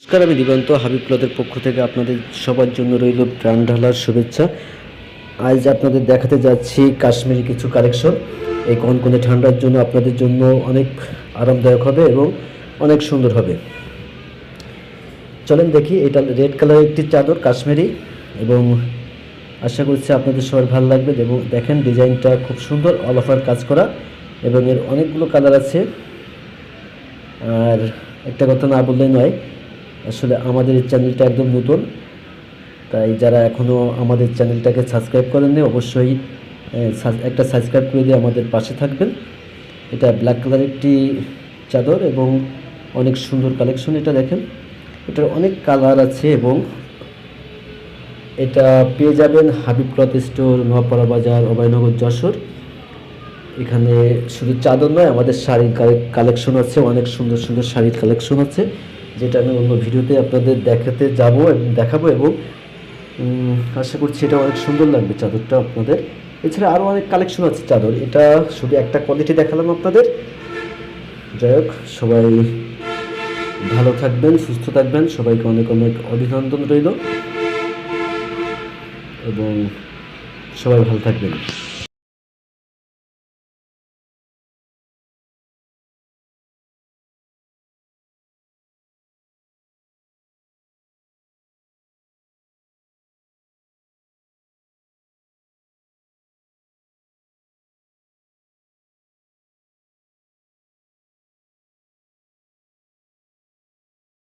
নমস্কার, আমি দিগন্ত হাবিব পক্ষ থেকে আপনাদের সবার জন্য রইল প্রাণ ঢালার শুভেচ্ছা। আজ আপনাদের দেখাতে যাচ্ছি কাশ্মীরি কিছু কালেকশন। এই কনকনে ঠান্ডার জন্য আপনাদের জন্য অনেক আরামদায়ক হবে এবং অনেক সুন্দর হবে। চলেন দেখি, এটা রেড কালারের একটি চাদর কাশ্মীরি এবং আশা করছি আপনাদের সবার ভালো লাগবে। এবং দেখেন ডিজাইনটা খুব সুন্দর, অল ওভার কাজ করা এবং এর অনেকগুলো কালার আছে। আর একটা কথা না বললে নয় আসলে আমাদের এই চ্যানেলটা একদম নতুন, তাই যারা এখনও আমাদের চ্যানেলটাকে সাবস্ক্রাইব করেননি, অবশ্যই একটা সাবস্ক্রাইব করে দিয়ে আমাদের পাশে থাকবেন। এটা ব্ল্যাক কালার একটি চাদর এবং অনেক সুন্দর কালেকশন এটা দেখেন। এটার অনেক কালার আছে এবং এটা পেয়ে যাবেন হাবিব ক্লথ স্টোর নোয়াপাড়া বাজার, অভয়নগর, যশোর। এখানে শুধু চাদর নয়, আমাদের শাড়ির কালেকশন আছে, অনেক সুন্দর সুন্দর শাড়ির কালেকশন আছে। যেটা আমি অন্য ভিডিওতে আপনাদের দেখাতে যাব দেখাবো এবং আশা করছি এটা অনেক সুন্দর লাগবে চাদরটা আপনাদের। এছাড়া আরও অনেক কালেকশন আছে চাদর। এটা শুধু একটা কোয়ালিটি দেখালাম আপনাদের। যাই হোক, সবাই ভালো থাকবেন, সুস্থ থাকবেন। সবাইকে অনেক অনেক অভিনন্দন রইল। এবং সবাই ভালো থাকবেন।